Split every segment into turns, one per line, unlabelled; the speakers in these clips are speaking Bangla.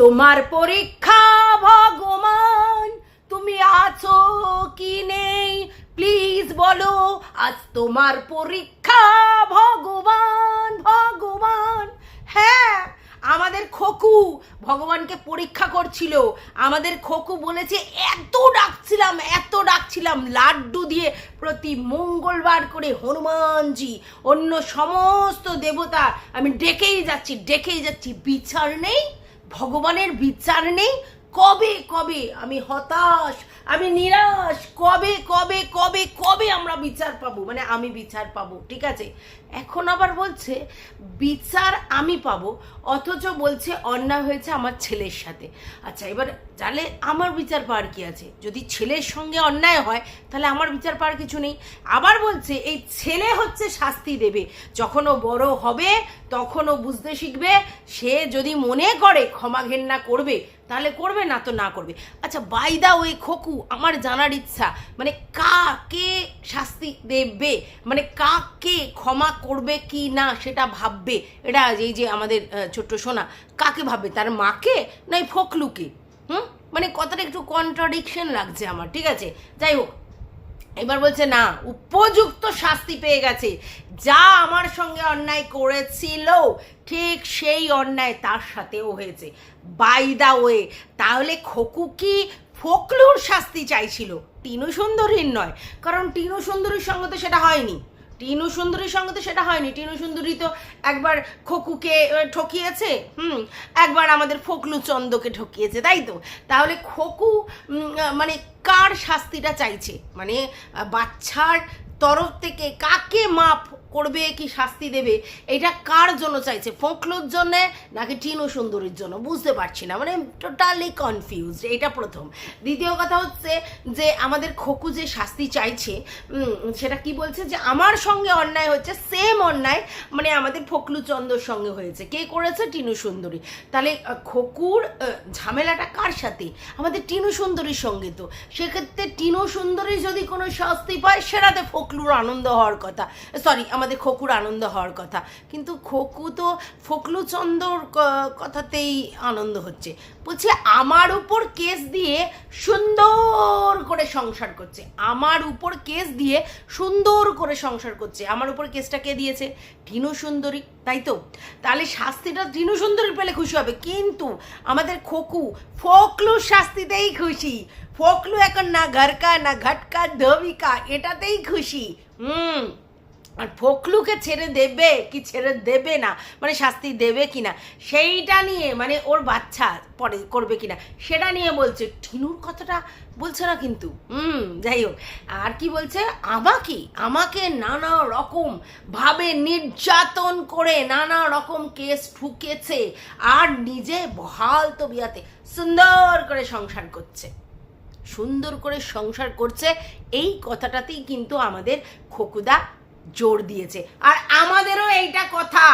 তোমার পরীক্ষা, ভগবান। তুমি আছো কি নেই? প্লিজ বলো, আজ তোমার পরীক্ষা, ভগবান ভগবান। হ্যাঁ আমাদের খোকু ভগবানকে পরীক্ষা করছিল। আমাদের খোকু বলেছে, এত ডাকছিলাম এত ডাকছিলাম, লাড্ডু দিয়ে প্রতি মঙ্গলবার করে হনুমানজি, অন্য সমস্ত দেবতা, আমি ডেকেই যাচ্ছি ডেকেই যাচ্ছি, বিচার নেই? ভগবানের বিচার নেই কবে কবে? আমি হতাশ, আমি নিরাশ। কবে কবে কবে কবে আমরা বিচার পাবো? মানে আমি বিচার পাবো, ঠিক আছে? এখন আবার বলছে, বিচার আমি পাবো, অথচ বলছে অন্যায় হয়েছে আমার ছেলের সাথে। আচ্ছা এবার তাহলে আমার বিচার পাওয়ার কি আছে? যদি ছেলের সঙ্গে অন্যায় হয়, তাহলে আমার বিচার পাওয়ার কিছু নেই। আবার বলছে, এই ছেলে হচ্ছে শাস্তি দেবে। যখন ও বড় হবে, তখন ও বুঝতে শিখবে, সে যদি মনে করে ক্ষমা ঘেন্না করবে তাহলে করবে না তো না করবে। আচ্ছা বাইদা ওই খোকু, আমার জানার ইচ্ছা মানে কাকে শাস্তি দেবে? মানে কাকে ক্ষমা করবে কি না সেটা ভাববে? এটা এই যে আমাদের ছোট্ট সোনা, কাকে ভাববে? তার মাকে না ফকলুকে? হুম? মানে কথাটা একটু কন্ট্রাডিকশন লাগছে আমার, ঠিক আছে? যাই হোক এবার বলছে, না, উপযুক্ত শাস্তি পেয়ে গেছে। যা আমার সঙ্গে অন্যায় করেছিল, ঠিক সেই অন্যায় তার সাথেও হয়েছে। বাই দা ওয়ে তাহলে খোকু কি ফোকলুর শাস্তি চাইছিল? টিনু সুন্দরীর নয়, কারণ টিনু সুন্দরীর সঙ্গে তো সেটা হয়নি। টিনু সুন্দরীর সঙ্গে তো সেটা হয়নি। টিনু সুন্দরী তো একবার খোকুকে ঠকিয়েছে, হুম? একবার আমাদের ফকলু চন্দকে ঠকিয়েছে, তাই তো? তাহলে খোকু মানে কার শাস্তিটা চাইছে? মানে বাচ্চার তরফ থেকে কাকে মাপ করবে কি শাস্তি দেবে? এটা কার জন্য চাইছে? ফোকলুর জন্য নাকি টিনু সুন্দরীর জন্য? বুঝতে পারছি না। মানে টোটালি কনফিউজড এটা প্রথম। দ্বিতীয় কথা হচ্ছে যে আমাদের খোকু যে শাস্তি চাইছে সেটা কি বলছে যে আমার সঙ্গে অন্যায় হচ্ছে সেম অন্যায় মানে আমাদের ফকলু চন্দ্রর সঙ্গে হয়েছে। কে করেছে? টিনু সুন্দরী। তাহলে খোকুর ঝামেলাটা কার সাথে? আমাদের টিনু সুন্দরীর সঙ্গে তো। সেক্ষেত্রে টিনু সুন্দরী যদি কোনো শাস্তি পায়, সেটাতে ফকলুর আনন্দ হওয়ার কথা। সরি আমাদের খোকুর আনন্দ হওয়ার কথা। কিন্তু খোকু তো ফকলুচন্দর কথাতেই আনন্দ হচ্ছে। বলছে, আমার উপর কেস দিয়ে সুন্দর করে সংসার করছে। আমার উপর কেস দিয়ে সুন্দর করে সংসার করছে। আমার উপর কেসটা কে দিয়েছে? টিনু সুন্দরী, তাই তো? তাহলে শাস্তিটা টিনু সুন্দরী পেলে খুশি হবে। কিন্তু আমাদের খোকু ফকলুর শাস্তিতেই খুশি। ফকলু এখন না ঘরকা, না ঘটকা, ধবিকা, এটাতেই খুশি। হুম। আর ফকলুকে ছেড়ে দেবে কি ছেড়ে দেবে না? মানে শাস্তি দেবে কি না সেইটা নিয়ে মানে ওর বাচ্চা পরে করবে কি না সেটা নিয়ে বলছে, টিনুর কথাটা বলছে না কিন্তু। হুম, যাই হোক। আর কি বলছে? আমাকে আমাকে নানা রকম ভাবে নির্যাতন করে নানা রকম কেস ঠুকেছে আর নিজে বহাল তবিয়াতে সুন্দর করে সংসার করছে। সুন্দর করে সংসার করছে, এই কথাটাতেই কিন্তু আমাদের খোকুদা জোর দিয়েছে। আর আমাদেরও এইটা কথা।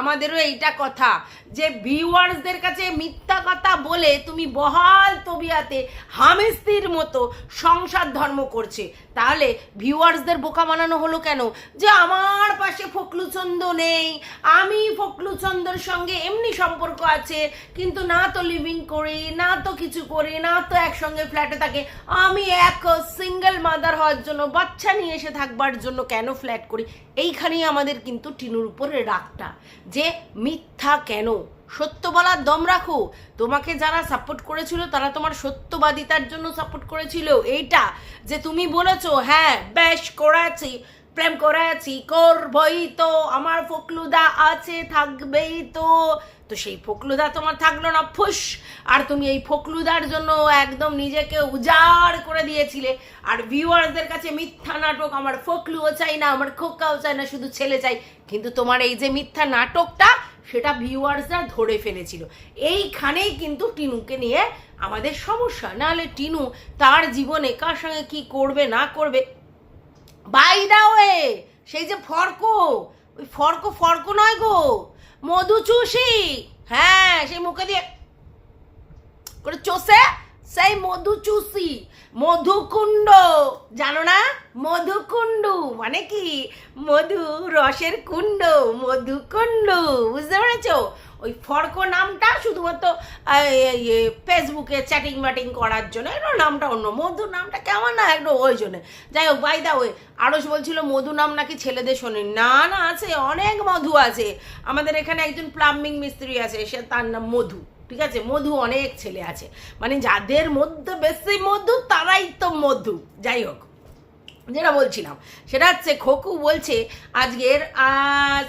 আমাদেরও এইটা কথা যে ভিউয়ার্সদের কাছে মিথ্যা কথা বলে তুমি বহাল তবিয়াতে হামেস্তির মতো সংসার ধর্ম করছে। তাহলে ভিউয়ার্সদের বোকা বানানো হলো কেন? যে আমার পাশে ফকলুচন্দ নেই, আমি ফকলুচন্দর সঙ্গে এমনি সম্পর্ক আছে, কিন্তু না তো লিভিং করি, না তো কিছু করি, না তো একসঙ্গে ফ্ল্যাটে থাকে। আমি এক সিঙ্গেল মাদার হওয়ার জন্য, বাচ্চা নিয়ে এসে থাকবার জন্য কেন ফ্ল্যাট করি? এইখানেই আমাদের কিন্তু টিনুর উপরে রাগটা। যে মিথ্যা কেন? সত্য বলার দম রাখো। তোমাকে যারা সাপোর্ট করেছিল, তারা তোমার সত্যবাদিতার জন্য সাপোর্ট করেছিল। এইটা যে তুমি বলেছ হ্যাঁ বেশ করেছি প্রেম করেছি করবই তো, আমার ফকলুদা আছে, থাকবেই তো। তো সেই ফকলুদা তোমার থাকল না, ফুস। আর তুমি এই ফকলুদার জন্য একদম নিজেকে উজাড় করে দিয়েছিলে। আর ভিউয়ারদের কাছে মিথ্যা নাটক, আমার ফকলুও চাই না, আমার খোকাও চাই না, শুধু ছেলে চাই। কিন্তু তোমার এই যে মিথ্যা নাটকটা, সেটা ভিউয়ার্সরা ধরে ফেলেছিল। এইখানেই কিন্তু টিনুকে নিয়ে আমাদের সমস্যা। নাহলে টিনু তার জীবনে কার সঙ্গে কি করবে, না করবে? বাই দা সেই যে ফর্ক, ওই ফর্ক ফর্ক নয় গো। মধু চুষি। হ্যাঁ সেই মুখে দিয়ে করে চষে সেই মধু চুষি। মধুকুণ্ড, জানো না? মধুকুণ্ড মানে কি? মধু রসের কুণ্ড, মধুকুণ্ড, বুঝতে পেরেছ? ওই ফর্ক নামটা শুধুমাত্র ফেসবুকে চ্যাটিং ম্যাটিং করার জন্য। এটা নামটা অন্য। মধু নামটা কেমন না একটু ওই জন্যে। যাই হোক বাই দা ওই আরস বলছিল মধু নাম নাকি ছেলেদের শোনে। না না, আছে, অনেক মধু আছে। আমাদের এখানে একজন প্লাম্বিং মিস্ত্রি আছে, সে তার নাম মধু, ঠিক আছে? মধু অনেক ছেলে আছে। মানে যাদের মধ্যে বেশি মধু, তারাই তো মধু। যাই হোক। যেটা বলছিলাম, সেটা হচ্ছে খোকু বলছে, আজকের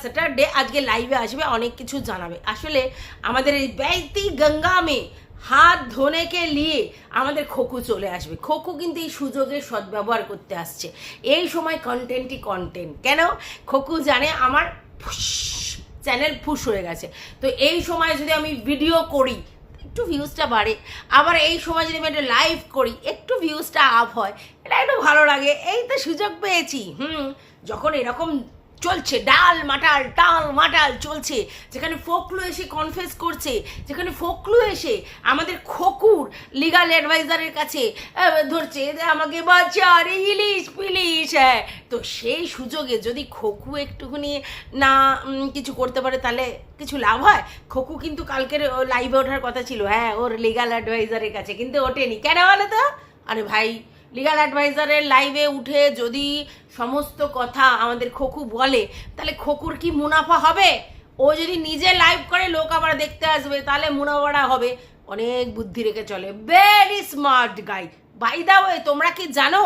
স্যাটারডে আজকে লাইভে আসবে, অনেক কিছু জানাবে। আসলে আমাদের এই ব্যক্তি গঙ্গা মে হাত ধনেকে নিয়ে আমাদের খোকু চলে আসবে। খোকু কিন্তু এই সুযোগের সদ্ব্যবহার করতে আসছে। এই সময় কন্টেন্টই কন্টেন্ট কেন? খোকু জানে আমার চ্যানেল ফুস হয়ে গেছে। তো এই সময় যদি আমি ভিডিও করি একটু ভিউজটা বাড়ে। আবার এই সময় যদি আমি একটা লাইভ করি, একটু ভিউজটা আপ হয়, এটা একটু ভালো লাগে। এই তো সুযোগ পেয়েছি। হুম, যখন এরকম চলছে, ডাল মাটাল, টাল মাটাল চলছে। যেখানে ফোকলু এসে কনফেস করছে, যেখানে ফোকলু এসে আমাদের খকুর লিগাল অ্যাডভাইজারের কাছে ধরছে আমাকে বাচ্চা আরে ইলিশ পিলিশ। হ্যাঁ তো সেই সুযোগে যদি খোকু একটুখানি না কিছু করতে পারে, তাহলে কিছু লাভ হয়? খোকু কিন্তু কালকের লাইভে ওঠার কথা ছিল। হ্যাঁ ওর লিগাল অ্যাডভাইজারের কাছে, কিন্তু ওঠেনি। কেন বলো তো? আরে ভাই লিগাল অ্যাডভাইজারের লাইভে উঠে যদি সমস্ত কথা আমাদের খোকু বলে, তাহলে খোকুর কি মুনাফা হবে? ও যদি নিজে লাইভ করে, লোক আবার দেখতে আসবে, তাহলে মুনাফাটা হবে। অনেক বুদ্ধি রেখে চলে। Very smart guy by the way তোমরা কি জানো?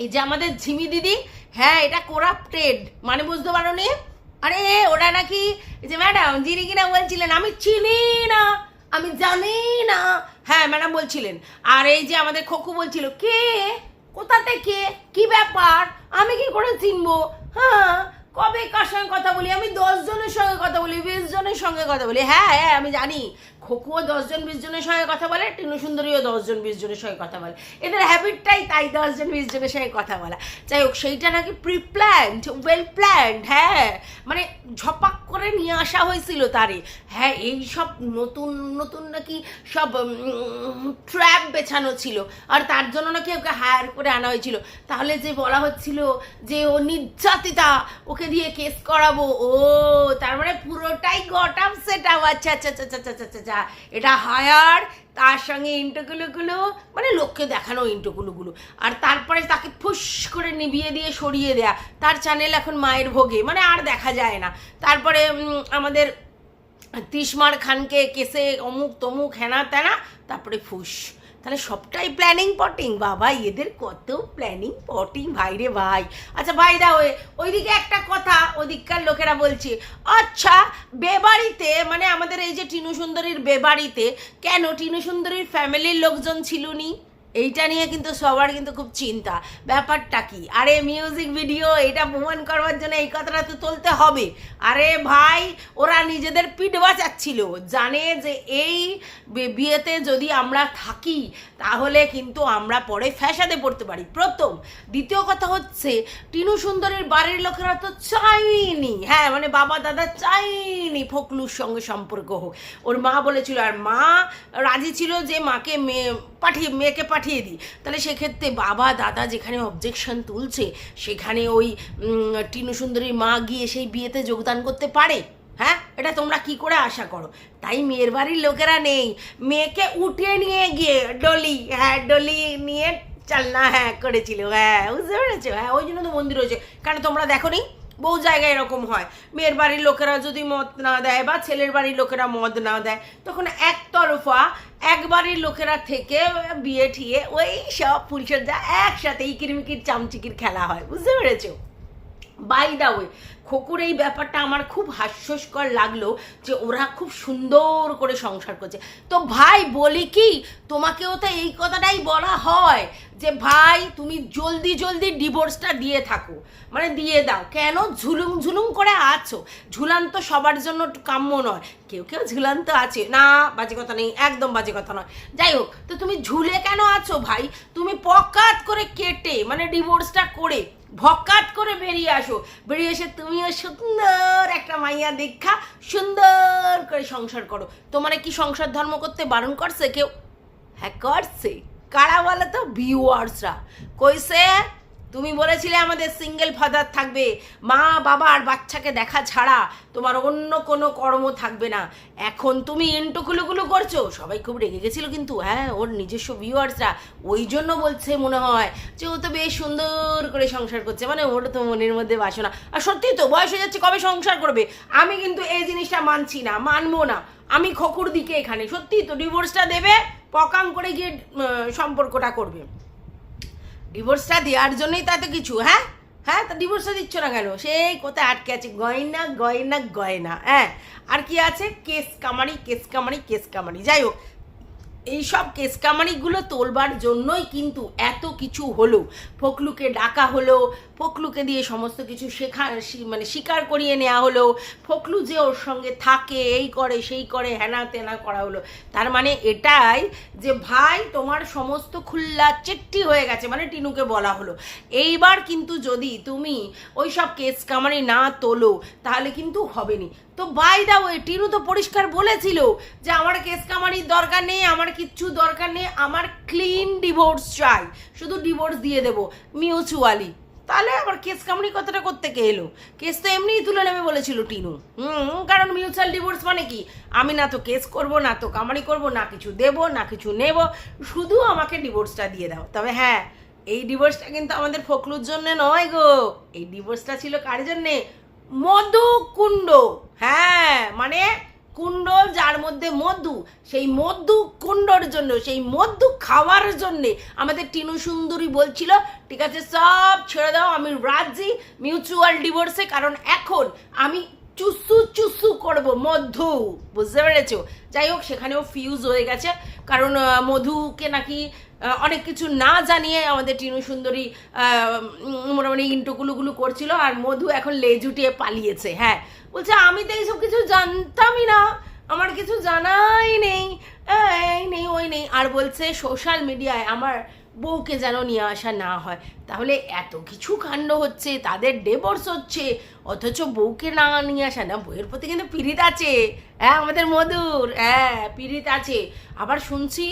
এই যে আমাদের ঝিমি দিদি হ্যাঁ এটা করাপ্টেড মানে বুঝতে পারো নি? আরে, ওরা নাকি যে ম্যাডাম, যিনি কিনা বলছিলেন, আমি চিনি না, আমি জানি না। হ্যাঁ ম্যাডাম বলছিলেন। আর এই যে আমাদের খোকু বলছিল, কে? কোথা থেকে? কি ব্যাপার? আমি কি করে চিনবো? হ্যাঁ কবে কার সঙ্গে কথা বলি? আমি দশ জনের সঙ্গে কথা বলি, বিশ জনের সঙ্গে কথা বলি। হ্যাঁ হ্যাঁ আমি জানি। খোকুও দশজন বিশ জনের সঙ্গে কথা বলে, টিনু সুন্দরীও দশজন বিশ জনের সঙ্গে কথা বলে। এদের হ্যাবিটটাই তাই, দশজন বিশ জনের সঙ্গে কথা বলা। যাই হোক, সেইটা নাকি প্রি প্ল্যান্ড ওয়েল প্ল্যান্ড হ্যাঁ। মানে ঝপাক করে নিয়ে আসা হয়েছিল তারে হ্যাঁ এই সব নতুন নতুন নাকি সব ট্র্যাপ বেছানো ছিল। আর তার জন্য নাকি ওকে হায়ার করে আনা হয়েছিল। তাহলে যে বলা হচ্ছিল যে ও নির্যাতিতা, ওকে দিয়ে কেস করাবো, ও, তার মানে পুরোটাই গটাম সেট আপ আচ্ছা আচ্ছা আচ্ছা আচ্ছা আচ্ছা। আচ্ছা এটা হায়ার, তার সঙ্গে ইন্টোগুলোগুলো মানে লোককে দেখানো ইন্টোগুলোগুলো আর তারপরে তাকে ফুস করে নিভিয়ে দিয়ে সরিয়ে দেয়া। তার চ্যানেল এখন মায়ের ভোগে মানে আর দেখা যায় না। তারপরে আমাদের তিসমার খানকে কেসে অমুক তমুক হেনা তেনা, তারপরে ফুস। তাহলে সবটাই প্ল্যানিং পটিং বাবা, এদের কত প্ল্যানিং পটিং ভাই রে ভাই। আচ্ছা ভাই দা ওই ওইদিকে একটা কথা ওদিককার লোকেরা বলছে আচ্ছা বেবাড়িতে মানে আমাদের এই যে টিনু সুন্দরীর বেবাড়িতে, কেন টিনু সুন্দরীর ফ্যামিলির লোকজন ছিল নি এইটা নিয়ে কিন্তু সবার কিন্তু খুব চিন্তা। ব্যাপারটা কি? আরে মিউজিক ভিডিও এটা প্রমাণ করবার জন্য এই কথাটা তো তুলতে হবে। আরে ভাই, ওরা নিজেদের পিঠ বাঁচাচ্ছিল। জানে যে এই বিয়েতে যদি আমরা থাকি, তাহলে কিন্তু আমরা পরে ফ্যাসাদে পড়তে পারি। প্রথম। দ্বিতীয় কথা হচ্ছে, টিনু সুন্দরের বাড়ির লোকেরা তো চাইনি হ্যাঁ মানে বাবা, দাদা চাইনি ফকলুর সঙ্গে সম্পর্ক হোক। ওর মা বলেছিল, আর মা রাজি ছিল যে মাকে মেয়ে পাঠিয়ে, মেয়েকে পাঠিয়ে দিই। তাহলে সেক্ষেত্রে বাবা, দাদা যেখানে অবজেকশন তুলছে, সেখানে ওই টিনু সুন্দরীর মা গিয়ে সেই বিয়েতে যোগদান করতে পারে? হ্যাঁ? এটা তোমরা কি করে আশা করো? তাই মেয়ের বাড়ির লোকেরা নেই। মেয়েকে উঠিয়ে নিয়ে গিয়ে ডলি হ্যাঁ ডলি নিয়ে চালনা হ্যাঁ করেছিল। হ্যাঁ বুঝতে পেরেছ? হ্যাঁ ওই জন্য তো মন্দির হয়েছে। কারণ তোমরা দেখো নি বহু জায়গায় এরকম হয়। মেয়ের বাড়ির লোকেরা যদি মদ না দেয় বা ছেলের বাড়ির লোকেরা মদ না দেয়, তখন একতরফা এক বাড়ির লোকেরা থেকে বিয়ে ঠিয়ে ওই সব পুলিশের যা একসাথে ইকিরমিকির, চামচিকির খেলা হয়। বুঝতে পেরেছ? বাই দা ওয়ে খোকুর এই ব্যাপারটা আমার খুব হাস্যস্কর লাগল যে ওরা খুব সুন্দর করে সংসার করছে। তো ভাই, বলি কি, তোমাকেও তো এই কথাটাই বলা হয় যে ভাই, তুমি জলদি জলদি ডিভোর্সটা দিয়ে থাকো। মানে দিয়ে দাও। কেন? ঝুলুম ঝুলুম করে আছো। ঝুলান্ত সবার জন্য কাম্য নয়। কেউ কেউ ঝুলান্ত আছে। না, বাজে কথা নেই, একদম বাজে কথা নয়। যাই হোক, তো তুমি ঝুলে কেন আছো ভাই? তুমি পকাত করে কেটে মানে ডিভোর্সটা করে ভকাত করে বেরিয়ে আসো। বেরিয়ে এসে তুমিও সুন্দর একটা মাইয়া দীক্ষা সুন্দর করে সংসার করো। তোমার কি সংসার ধর্ম করতে বারণ করছে কেউ? হ্যাঁ করছে। কারা বলে তো ভিউয়ার্সরা কইছে তুমি বলেছিলে আমাদের সিঙ্গেল ফাদার থাকবে। মা, বাবা আর বাচ্চাকে দেখা ছাড়া তোমার অন্য কোনো কর্ম থাকবে না। এখন তুমি ইন্টুকুলুকুলু করছ। সবাই খুব রেগে গেছিল কিন্তু হ্যাঁ ওর নিজস্ব ভিউয়ার্সরা ওই জন্য বলছে মনে হয় যে ও তো বেশ সুন্দর করে সংসার করছে। মানে ওর তো মনের মধ্যে বাসনা। আর সত্যি তো বয়স হয়ে যাচ্ছে, কবে সংসার করবে? আমি কিন্তু এই জিনিসটা মানছি না, মানবো না। আমি খকুর দিকে এখানে। সত্যি তো ডিভোর্সটা দেবে পকাম করে গিয়ে সম্পর্কটা করবে। ডিভোর্সটা দেওয়ার জন্যই তাতে কিছু হ্যাঁ? হ্যাঁ তা ডিভোর্সটা দিচ্ছ না কেন? সেই কোথায় আটকে আছে? গয়না গয়না গয়না হ্যাঁ? আর কি আছে? কেস কামারি কেস কামারি কেস কামারি। যাই হোক এইসব কেস কামারিগুলো তোলবার জন্যই কিন্তু এত কিছু হলো। ফকলুকে ডাকা হলো ফকলুকে দিয়ে সমস্ত কিছু শেখা মানে স্বীকার করিয়ে নেওয়া হলো। ফকলু যে ওর সঙ্গে থাকে, এই করে, সেই করে, হেনা তেনা করা হলো। তার মানে এটাই যে ভাই, তোমার সমস্ত খুল্লা চেট্টি হয়ে গেছে মানে টিনুকে বলা হলো। এইবার কিন্তু যদি তুমি ওই সব কেস কামারি না তোলো, তাহলে কিন্তু হবে নি তো বাই দা ওয়ে টিনু তো পরিষ্কার বলেছিল যে আমার কেস কামারির দরকার নেই, আমার কিচ্ছু দরকার নেই, আমার ক্লিন ডিভোর্স চাই। শুধু ডিভোর্স দিয়ে দেবো মিউচুয়ালি তাহলে আবার কেস কামড়ি কথাটা করতে কে এলো? কেস তো এমনিই তুলে নেবে বলেছিল টিনু। হুম, কারণ মিউচুয়াল ডিভোর্স মানে কি? আমি না তো কেস করব, না তো কামারি করব, না কিছু দেব, না কিছু নেব, শুধু আমাকে ডিভোর্সটা দিয়ে দাও। তবে হ্যাঁ এই ডিভোর্সটা কিন্তু আমাদের ফকলুর জন্য নয় গো। এই ডিভোর্সটা ছিল কার জন্যে? মধু কুণ্ড। হ্যাঁ মানে কুণ্ড যার মধ্যে মধু, সেই মধু কুণ্ডর জন্য, সেই মধু খাওয়ার জন্যে আমাদের টিনু সুন্দরী বলছিল, ঠিক আছে, সব ছেড়ে দাও, আমি রাজি মিউচুয়াল ডিভোর্সে কারণ এখন আমি চুসু চুসু করব মধু। বুঝতে পেরেছ? যাই হোক, সেখানেও ফিউজ হয়ে গেছে, কারণ মধুকে নাকি অনেক কিছু না জানিয়ে আমাদের টিনু সুন্দরী মোটামুটি ইন্টোগুলোগুলো করছিল, আর মধু এখন লেজুটিয়ে পালিয়েছে হ্যাঁ। বলছে, আমি তো এইসব কিছু জানতামই না। আমার কিছু জানাই নেই, এই নেই, ওই নেই। আর বলছে, সোশ্যাল মিডিয়ায় আমার বউকে যেন নিয়ে আসা না হয়, তাহলে এত কিছু কাণ্ড হচ্ছে, তাদের ডেভোর্স হচ্ছে, অথচ বউকে না নিয়ে আসা না, বউয়ের প্রতি কিন্তু পীড়িত আছে। হ্যাঁ আমাদের মধুর হ্যাঁ পীড়িত আছে। আবার শুনছি,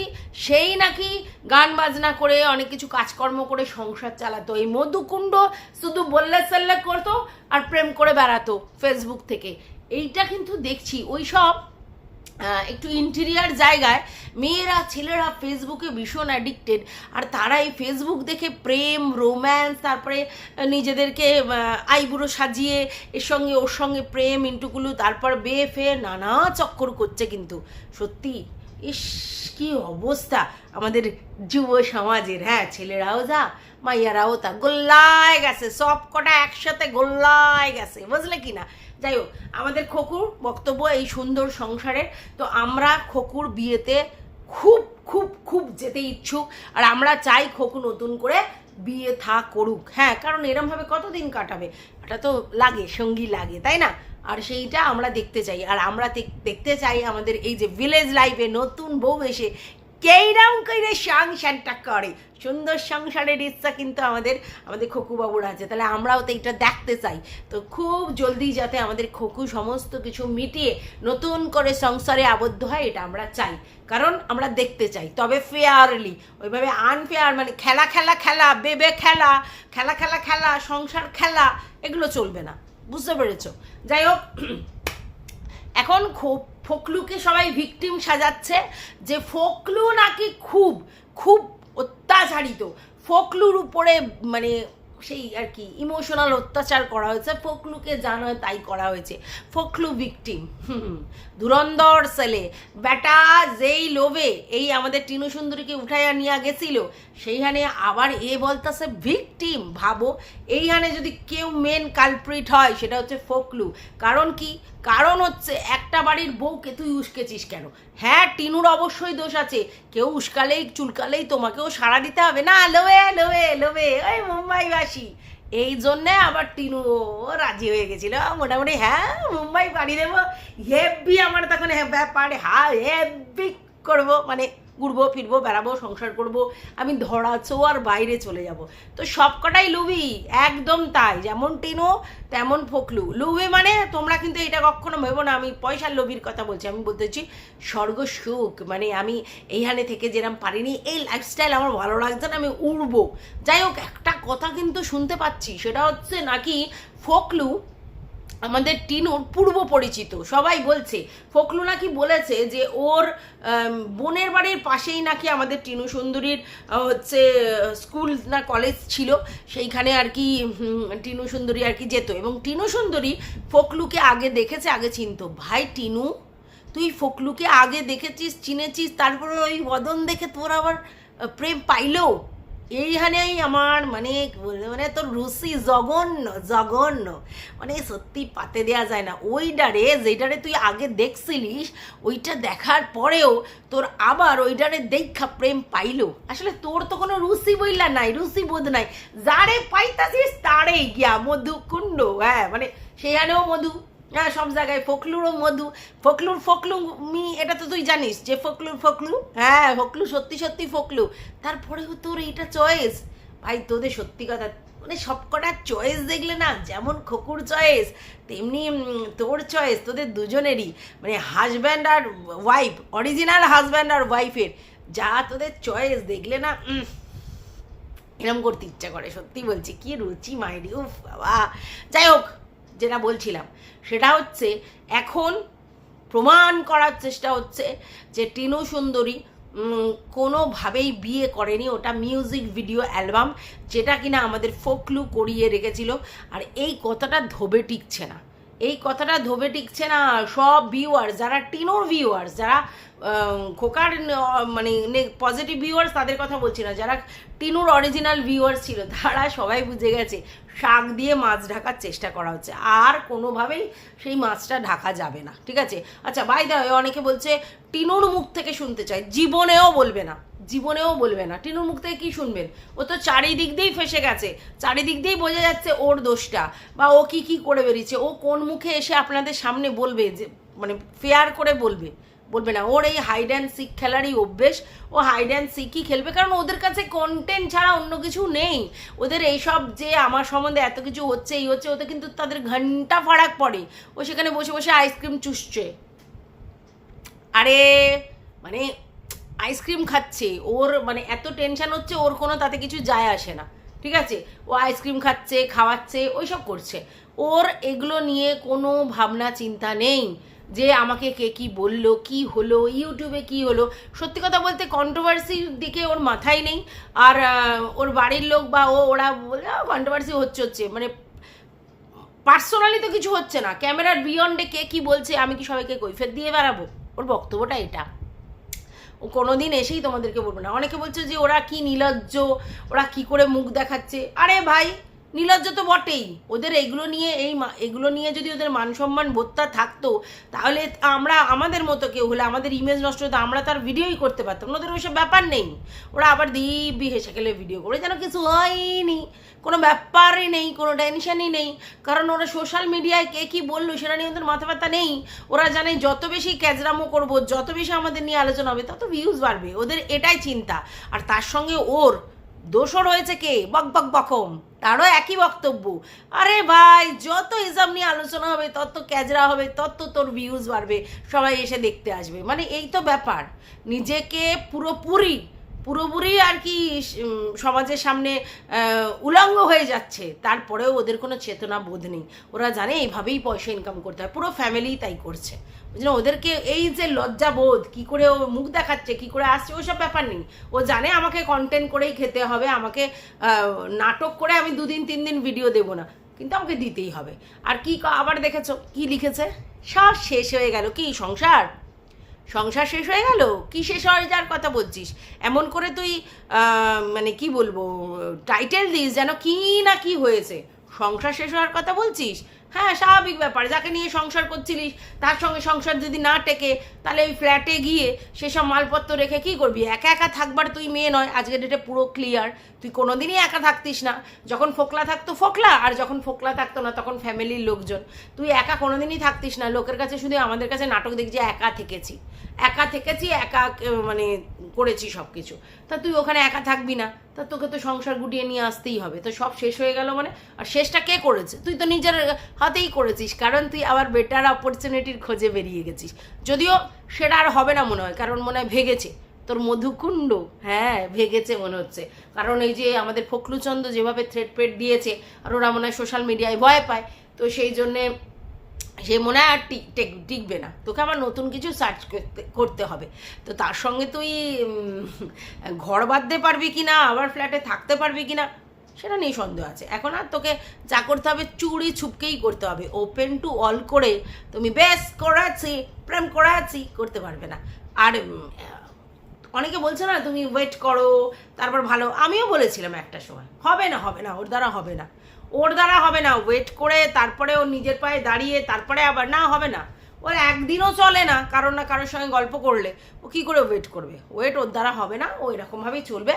সেই নাকি গান বাজনা করে, অনেক কিছু কাজকর্ম করে সংসার চালাতো। এই মধুকুণ্ড শুধু বললে সাল্লে করতো আর প্রেম করে বেড়াতো ফেসবুক থেকে। এইটা কিন্তু দেখছি ওই সব একটু ইন্টেরিয়ার জায়গায় মেয়েরা, ছেলেরা ফেসবুকে ভীষণ অ্যাডিক্টেড আর তারা এই ফেসবুক দেখে প্রেম রোম্যান্স তারপরে নিজেদেরকে আইবুড়ো সাজিয়ে এর সঙ্গে ওর সঙ্গে প্রেম, ইন্টুকুলু, তারপর বেয়ে ফে নানা চক্কর করছে কিন্তু। সত্যি? ইস, কি অবস্থা আমাদের যুব সমাজের। হ্যাঁ ছেলেরাও যা, মাইয়ারাও তা। গোল্লায় গেছে সব কটা একসাথে গোল্লায় গেছে, বুঝলে কি না যাই হোক আমাদের খকুর বক্তব্য এই সুন্দর সংসারের। তো আমরা খকুর বিয়েতে খুব খুব খুব যেতে ইচ্ছুক, আর আমরা চাই খকু নতুন করে বিয়ে থা করুক। হ্যাঁ কারণ এরমভাবে কতদিন কাটাবে? এটা তো লাগে, সঙ্গী লাগে, তাই না? আর সেইটা আমরা দেখতে চাই। আর আমরা দেখতে চাই আমাদের এই যে ভিলেজ লাইফে নতুন বউ এসে কেইরাম কইরে সংসারটা করে। সুন্দর সংসারের ইচ্ছা কিন্তু আমাদের আমাদের খোকু বাবুর আছে। তাহলে আমরাও তো এটা দেখতে চাই। তো খুব জলদি যাতে আমাদের খোকু সমস্ত কিছু মিটিয়ে নতুন করে সংসারে আবদ্ধ হয়, এটা আমরা চাই। কারণ আমরা দেখতে চাই। তবে ফেয়ারলি ওইভাবে আনফেয়ার মানে খেলা খেলা খেলা, বেবে খেলা খেলা খেলা খেলা, সংসার খেলা, এগুলো চলবে না। বুঝতে পেরেছ? যাই হোক, এখন খুব ফকলুকে সবাই ভিকটিম সাজাচ্ছে যে ফকলু নাকি খুব খুব অত্যাচারিত। ফকলুর উপরে মানে সেই আর কি ইমোশনাল অত্যাচার করা হয়েছে, ফকলুকে জানো তাই করা হয়েছে। ফকলু ভিকটিম ধুরন্দর সেলে বেটা যেই লোভে এই আমাদের টিনু সুন্দরীকে উঠাইয়া নিয়ে গেছিল, সেইখানে আবার এ বলতেছে ভিকটিম, ভাবো। এইখানে যদি কেউ মেন কালপ্রিট হয়, সেটা হচ্ছে ফকলু। কারণ কি? কারণ হচ্ছে একটা বাড়ির বউকে তুই উস্কেছিস কেন? হ্যাঁ টিনুর অবশ্যই দোষ আছে। কেউ উস্কালেই, চুলকালেই তোমাকেও সাড়া দিতে হবে। না লোবে লোবে লোবে ওই মুম্বাইবাসী। এই জন্যে আবার টিনু রাজি হয়ে গেছিল। মোটামুটি হ্যাঁ মুম্বাই পাড়ি দেবো। হেব্বি আমার তখন হে- ব্যাপার হ্যাঁ হেব্বি করব। মানে ঘুরবো, ফিরবো, বেড়াবো, সংসার করব, আমি ধরা আর বাইরে চলে যাব। তো সবকটাই লুবি একদম তাই, যেমন টেনো, তেমন ফকলু। লুবি মানে তোমরা কিন্তু এটা কখনো ভেবো না, আমি পয়সার লোভির কথা বলছি, আমি বলতেছি স্বর্গ সুখ মানে আমি এইখানে থেকে যেরকম পারিনি, এই লাইফস্টাইল আমার ভালো লাগছে না, আমি উড়বো। যাই হোক, একটা কথা কিন্তু শুনতে পাচ্ছি, সেটা হচ্ছে নাকি ফোকলু আমাদের টিনুর পূর্ব পরিচিত। সবাই বলছে ফোকলু নাকি বলেছে যে ওর বোনের বাড়ির পাশেই নাকি আমাদের টিনু সুন্দরীর হচ্ছে, স্কুল না কলেজ ছিল। সেইখানে আর কি টিনু সুন্দরী আর কি যেত। এবং টিনু সুন্দরী ফোকলুকে আগে দেখেছে, আগে চিনতো। ভাই টিনু, তুই ফোকলুকে আগে দেখেছিস, চিনেছিস, তারপরে ওই বদন দেখে তোর আবার প্রেম পাইলো? এইখানেই আমার মানে মানে তোর রুচি জঘন্য জঘন্য। মানে সত্যি পাতে দেওয়া যায় না। ওই ওইটারে যেটারে তুই আগে দেখছিলিস, ওইটা দেখার পরেও তোর আবার ওইটারে দেখা প্রেম পাইলো। আসলে তোর তো কোনো রুচি বইলা নাই রুচি বোধ নাই। যারে পাইতাছিস তারে গিয়া মধুকুণ্ড হ্যাঁ মানে সেইখানেও মধু। হ্যাঁ সব জায়গায় ফকলুরও মধু। ফকলুর ফকলু মি, এটা তো তুই জানিস যে ফকলুর ফকলু? হ্যাঁ ফকলু, সত্যি সত্যি ফকলু। তারপরেও তোর এইটা চয়েস ভাই, তোদের সত্যি কথা মানে সব সবকটা চয়েস দেখলে না, যেমন খকুর চয়েস তেমনি তোর চয়েস তোদের দুজনেরই। মানে হাজব্যান্ড আর ওয়াইফ অরিজিনাল হাজব্যান্ড আর ওয়াইফের যা তোদের চয়েস দেখলে না এরম করতে ইচ্ছা করে, সত্যি বলছি। কি রুচি মাইরি, উফ বাবা। যাই হোক যেটা বলছিলাম, সেটা হচ্ছে এখন প্রমাণ করার চেষ্টা হচ্ছে যে টিনু সুন্দরী কোনোভাবেই বিয়ে করেনি। ওটা মিউজিক ভিডিও অ্যালবাম যেটা কিনা আমাদের ফোকলু করিয়ে রেখেছিল। আর এই কথাটা ধোবে টিকছে না। এই কথাটা ধোবে টিকছে না সব ভিউয়ার্স যারা টিনোর ভিউয়ার্স যারা খোকার মানে পজিটিভ ভিউয়ার্স তাদের কথা বলছি না, যারা টিনুর অরিজিনাল ভিউয়ার্স ছিল, তারা সবাই বুঝে গেছে, শাক দিয়ে মাছ ঢাকার চেষ্টা করা হচ্ছে। আর কোনোভাবেই সেই মাছটা ঢাকা যাবে না, ঠিক আছে? আচ্ছা বাই দা অনেকে বলছে, টিনুর মুখ থেকে শুনতে চাই। জীবনেও বলবে না, জীবনেও বলবে না। টিনুর মুখ থেকে কি শুনবেন? ও তো চারিদিক দিয়েই ফেসে গেছে, চারিদিক দিয়েই বোঝা যাচ্ছে ওর দোষটা, বা ও কি কি করে বেরিয়েছে, ও কোন মুখে এসে আপনাদের সামনে বলবে যে মানে ফেয়ার করে বলবে। বলবে না। ওর এই হাইড অ্যান্ড সিক খেলারই অভ্যেস। ও হাইড অ্যান্ড সিকই খেলবে। কারণ ওদের কাছে কন্টেন্ট ছাড়া অন্য কিছু নেই। ওদের এইসব যে আমার সম্বন্ধে এত কিছু হচ্ছে, এই হচ্ছে, ওতে কিন্তু তাদের ঘণ্টা ফারাক পড়ে। ও সেখানে বসে বসে আইসক্রিম চুষছে। আরে মানে আইসক্রিম খাচ্ছে। ওর মানে এত টেনশন হচ্ছে, ওর কোনো তাতে কিছু যায় আসে না। ঠিক আছে? ও আইসক্রিম খাচ্ছে, খাওয়াচ্ছে, ওইসব করছে। ওর এগুলো নিয়ে কোনো ভাবনা চিন্তা নেই। যে আমাকে কে কি বলল, কি হলো, ইউটিউবে কি হলো, সত্যি কথা বলতে কন্ট্রোভার্সির দিকে ওর মাথায় নেই। আর ওর বাড়ির লোক বা ও, ওরা বলে কন্ট্রোভার্সি হচ্ছে হচ্ছে। মানে পার্সোনালি তো কিছু হচ্ছে না। ক্যামেরার বিয়ন্ডে কে কি বলছে, আমি কি সবাইকে কৈফের দিয়ে বেড়াবো? ওর বক্তব্যটা এটা। ও কোনোদিন এসেই তোমাদেরকে বলব না। অনেকে বলছে যে, ওরা কি নির্লজ্জ ওরা কি করে মুখ দেখাচ্ছে? আরে ভাই নির্লজ্জ তো বটেই। ওদের এগুলো নিয়ে, এই এগুলো নিয়ে যদি ওদের মান সম্মান বোধটা থাকতো, তাহলে আমরা, আমাদের মতো কেউ হলে, আমাদের ইমেজ নষ্ট হতো, আমরা তার ভিডিওই করতে পারতাম ওদের ওইসব ব্যাপার নেই। ওরা আবার দিব্যি হেসে খেলে ভিডিও করে। যেন কিছু হয়নি। কোনো ব্যাপারই নেই, কোনো টেনশনই নেই। কারণ ওরা সোশ্যাল মিডিয়ায় কে কী বলল, সেটা নিয়ে ওদের মাথা ব্যথা নেই। ওরা জানে যত বেশি ক্যাজরামো করব, যত বেশি আমাদের নিয়ে আলোচনা হবে, তত ভিউজ বাড়বে। ওদের এটাই চিন্তা। আর তার সঙ্গে ওর দোষর রয়েছে কে? বক বক, বকম। তারও একই বক্তব্য। আরে ভাই, যত হিসাব নিয়ে আলোচনা হবে, তত ক্যাজরা হবে, তত তোর ভিউজ বাড়বে, সবাই এসে দেখতে আসবে। মানে এই তো ব্যাপার। নিজেকে পুরোপুরি পুরোপুরি আর কি সমাজের সামনে উলঙ্গ হয়ে যাচ্ছে। তারপরেও ওদের কোনো চেতনা বোধ নেই। ওরা জানে এইভাবেই পয়সা ইনকাম করতে হয়। পুরো ফ্যামিলি তাই করছে। বুঝলেন ওদেরকে এই যে লজ্জা বোধ, কি করে ও মুখ দেখাচ্ছে, কি করে আসছে ওইসব ব্যাপার নেই। ও জানে আমাকে কন্টেন্ট করেই খেতে হবে, আমাকে নাটক করে আমি দুদিন তিন দিন ভিডিও দেবো না। কিন্তু আমাকে দিতেই হবে। আর কি আবার দেখেছ, কি লিখেছে? সব শেষ হয়ে গেল। কি, সংসার? সংসার শেষ হয়ে গেল? কি শেষ হয়ে যাওয়ার কথা বলছিস? এমন করে তুই মানে কি বলব টাইটেল দিস যেন কি না কি হয়েছে। সংসার শেষ হওয়ার কথা বলছিস? হ্যাঁ স্বাভাবিক ব্যাপার। যাকে নিয়ে সংসার করছিলিস, তার সঙ্গে সংসার যদি না টেকে, তাহলে ওই ফ্ল্যাটে গিয়ে সেসব মালপত্র রেখে কি করবি? একা একা থাকবার তুই মেয়ে নয়, আজকের ডেটে পুরো ক্লিয়ার তুই কোনোদিনই একা থাকতিস না। যখন ফোকলা থাকতো, ফোকলা, আর যখন ফোকলা থাকতো না, তখন ফ্যামিলির লোকজন। তুই একা কোনোদিনই থাকতিস না। লোকের কাছে শুধু আমাদের কাছে নাটক দেখছি, একা থেকেছি। একা থেকেছি, একা মানে করেছি সব কিছু তা তুই ওখানে একা থাকবি না, তা তোকে তো সংসার গুটিয়ে নিয়ে আসতেই হবে। তো সব শেষ হয়ে গেল মানে? আর শেষটা কে করেছে? তুই তো নিজের হাতেই করেছিস, কারণ তুই আবার বেটার অপরচুনিটির খোঁজে বেরিয়ে গেছিস। যদিও সেটা আর হবে না মনে হয়, কারণ মনে হয় ভেগেছে। তোর মধুকুণ্ড হ্যাঁ ভেগেছে মনে হচ্ছে। কারণ এই যে আমাদের ফখরুচন্দ্র যেভাবে থ্রেড পেট দিয়েছে, আর ওরা মনে হয় সোশ্যাল মিডিয়ায় ভয় পায়। তো সেই জন্যে সে মনে হয় আর টিক- টেক- টিকবে না। তোকে আবার নতুন কিছু সার্চ করতে করতে হবে। তো তার সঙ্গে তুই ঘর বাঁধতে পারবি কি না আবার ফ্ল্যাটে থাকতে পারবি কি না সেটা নিয়ে সন্দেহ আছে। এখন আর তোকে যা করতে হবে, চুরি ছুপকেই করতে হবে। ওপেন টু অল করে তুমি বেশ করাচ্ছি, প্রেম করাচ্ছি, করতে পারবে না। আর অনেকে বলছে না, তুমি ওয়েট করো, তারপর ভালো। আমিও বলেছিলাম একটা সময়, হবে না হবে না, ওর দ্বারা হবে না। ওর দ্বারা হবে না ওয়েট করে, তারপরে ও নিজের পায়ে দাঁড়িয়ে, তারপরে আবার, না, হবে না। ওর একদিনও চলে না, কারণ না কারোর সঙ্গে গল্প করলে। ও কি করে ওয়েট করবে? ওয়েট ওর দ্বারা হবে না, ও এরকমভাবেই চলবে।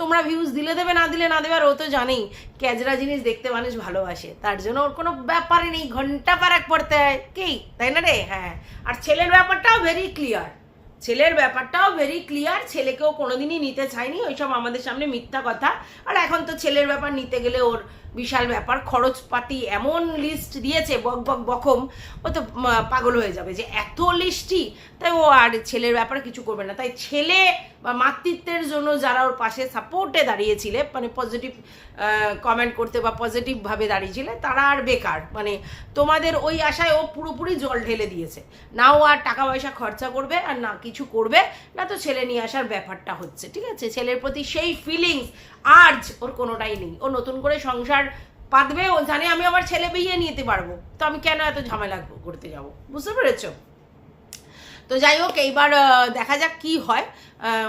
তোমরা ভিউজ দিলে দেবে, না দিলে না দেবে, আর ও তো জানেই, ক্যাজরা জিনিস দেখতে মানুষ ভালোবাসে। তার জন্য ওর কোনো ব্যাপারই নেই, ঘণ্টা পারাক পড়তে হয়। কি? তাই না রে? হ্যাঁ। আর ছেলের ব্যাপারটাও ভেরি ক্লিয়ার ছেলের ব্যাপারটাও ভেরি ক্লিয়ার ছেলেকেও কোনোদিনই নিতে চায়নি ওইসব আমাদের সামনে মিথ্যা কথা। আর এখন তো ছেলের ব্যাপার নিতে গেলে ওর বিশাল ব্যাপার, খরচপাতি এমন লিস্ট দিয়েছে, বক বক বকম, ও তো পাগল হয়ে যাবে যে এত লিস্টই তাই ও আর ছেলের ব্যাপারে কিছু করবে না। তাই ছেলে বা মাতৃত্বের জন্য যারা ওর পাশে সাপোর্টে দাঁড়িয়েছিলে মানে পজিটিভ কমেন্ট করতে বা পজিটিভভাবে দাঁড়িয়েছিলে, তারা আর বেকার। মানে তোমাদের ওই আশায় ও পুরোপুরি জল ঢেলে দিয়েছে। না ও আর টাকা পয়সা খরচা করবে আর না কিছু করবে, না তো ছেলে নিয়ে আসার ব্যাপারটা হচ্ছে, ঠিক আছে? ছেলের প্রতি সেই ফিলিংস আর্জ ওর কোনোটাই নেই। ও নতুন করে সংসার পাতবে ও জানে আমি আবার ছেলে বিয়ে নিতে পারব। তো আমি কেন এত ঝামেলা করতে যাব? বুঝতে পেরেছ? তো যাই হোক, এইবার দেখা যাক কি হয়।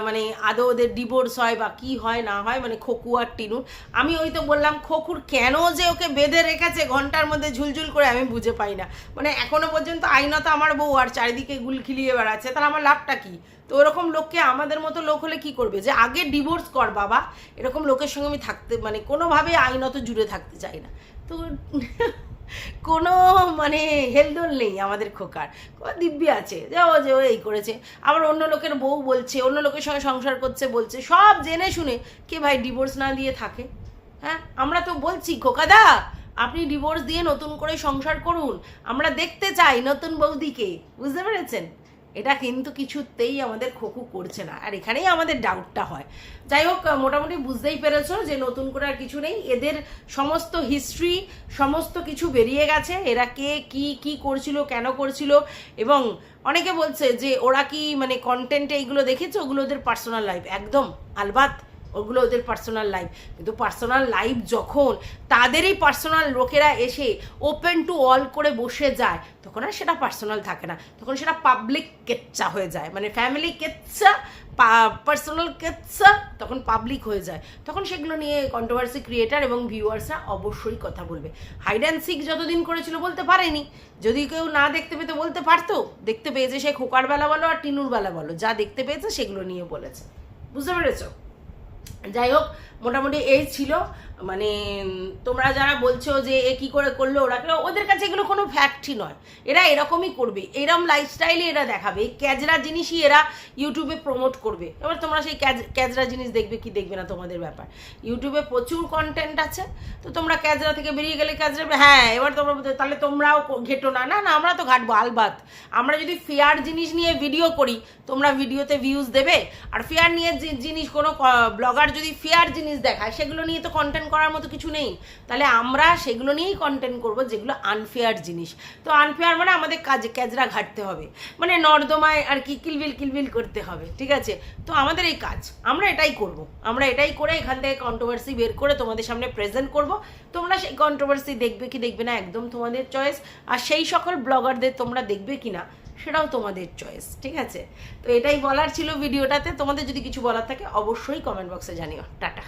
মানে আদৌ ওদের ডিভোর্স হয় বা কি হয়, না হয় মানে খোকু আর টিনুর। আমি ওই তো বললাম, খোকুর কেন যে ওকে বেঁধে রেখেছে, ঘণ্টার মধ্যে ঝুলঝুল করে আমি বুঝে পাই না। মানে এখনও পর্যন্ত আইনত আমার বউ, আর চারিদিকে গুল খিলিয়ে বেড়াচ্ছে, তাহলে আমার লাভটা কি? তো ওরকম লোককে আমাদের মতো লোক হলে কি করবে? যে আগে ডিভোর্স কর বাবা। এরকম লোকের সঙ্গে আমি থাকতে মানে কোনোভাবে আইনত জুড়ে থাকতে চাই না। তো কোনো মানে হেলদোল নেই আমাদের খোকার। দিব্যি আছে, যে ও যে এই করেছে। আবার অন্য লোকের বউ বলছে, অন্য লোকের সঙ্গে সংসার করছে, বলছে। সব জেনে শুনে কে ভাই ডিভোর্স না দিয়ে থাকে? হ্যাঁ? আমরা তো বলছি, খোকাদা, আপনি ডিভোর্স দিয়ে নতুন করে সংসার করুন। আমরা দেখতে চাই নতুন বৌদিকে। বুঝতে পেরেছেন? এটা কিন্তু কিছুতেই আমাদের খোকু করছে না। আর এখানেই আমাদের ডাউটটা হয়। যাই হোক মোটামুটি বুঝতেই পেরেছ যে নতুন করে আর কিছু নেই। এদের সমস্ত হিস্ট্রি সমস্ত কিছু বেরিয়ে গেছে। এরা কে, কি কি করছিল, কেন করছিল? এবং অনেকে বলছে যে, ওরা কি মানে কন্টেন্টে এইগুলো দেখেছে? ওগুলো ওদের পার্সোনাল লাইফ একদম, আলবাত ওগুলো ওদের পার্সোনাল লাইফ কিন্তু পার্সোনাল লাইফ যখন তাদেরই পার্সোনাল লোকেরা এসে ওপেন টু অল করে বসে যায়, তখন আর সেটা পার্সোনাল থাকে না। তখন সেটা পাবলিক কেচ্চা হয়ে যায়। মানে ফ্যামিলি কেচ্চা পার্সোনাল কেচ্চা তখন পাবলিক হয়ে যায়। তখন সেগুলো নিয়ে কন্ট্রোভার্সি ক্রিয়েটার এবং ভিউয়ার্সরা অবশ্যই কথা বলবে। হাইড অ্যান্ড সিক যতদিন করেছিল বলতে পারেনি। যদি কেউ না দেখতে পেতে বলতে পারতো, দেখতে পেয়েছে সে খোকার বেলা বলো আর টিনুর বেলা বলো। যা দেখতে পেয়েছে সেগুলো নিয়ে বলেছে। বুঝতে পেরেছ? যাই হোক মোটামুটি এই ছিল। মানে তোমরা যারা বলছো যে এ কি করে করল, ওরা ওদের কাছে এগুলো কোনো ফ্যাক্টই নয়। এরা এরকমই করবে, এরম লাইফস্টাইলে এরা দেখাবে, এই ক্যাজরা জিনিসই এরা ইউটিউবে প্রমোট করবে। এবার তোমরা সেই ক্যাজ- ক্যাজরা জিনিস দেখবে, কি দেখবে না তোমাদের ব্যাপার। ইউটিউবে প্রচুর কন্টেন্ট আছে, তো তোমরা ক্যাজরা থেকে বেরিয়ে গেলে ক্যাজরা হ্যাঁ এবার তোমরা তাহলে তোমরাও ঘেটো না না না, আমরা তো ঘাটবো, আলবাত। আমরা যদি ফেয়ার জিনিস নিয়ে ভিডিও করি, তোমরা ভিডিওতে ভিউজ দেবে, আর ফেয়ার নিয়ে জিনিস কোনো ব্লগার যদি ফেয়ার জিনিস দেখায়, সেগুলো নিয়ে তো কন্টেন্ট করার মতো কিছু নেই। তাহলে আমরা সেগুলো নিয়েই কন্টেন্ট করব, যেগুলো আনফেয়ার জিনিস। তো আনফেয়ার মানে আমাদের কাজে ক্যাজরা ঘাটতে হবে। মানে নর্দমায় আর কি কিলবিল কিলবিল করতে হবে, ঠিক আছে? তো আমাদের এই কাজ, আমরা এটাই করব। আমরা এটাই করে এখান থেকে কন্ট্রোভার্সি বের করে তোমাদের সামনে প্রেজেন্ট করব। তোমরা সেই কন্ট্রোভার্সি দেখবে কি দেখবে না, একদম তোমাদের চয়েস আর সেই সকল ব্লগারদের তোমরা দেখবে কি না, সেটাও তোমাদের চয়েস ঠিক আছে? তো এটাই বলার ছিল ভিডিওটাতে। তোমাদের যদি কিছু বলার থাকে, অবশ্যই কমেন্ট বক্সে জানিও। টাটা।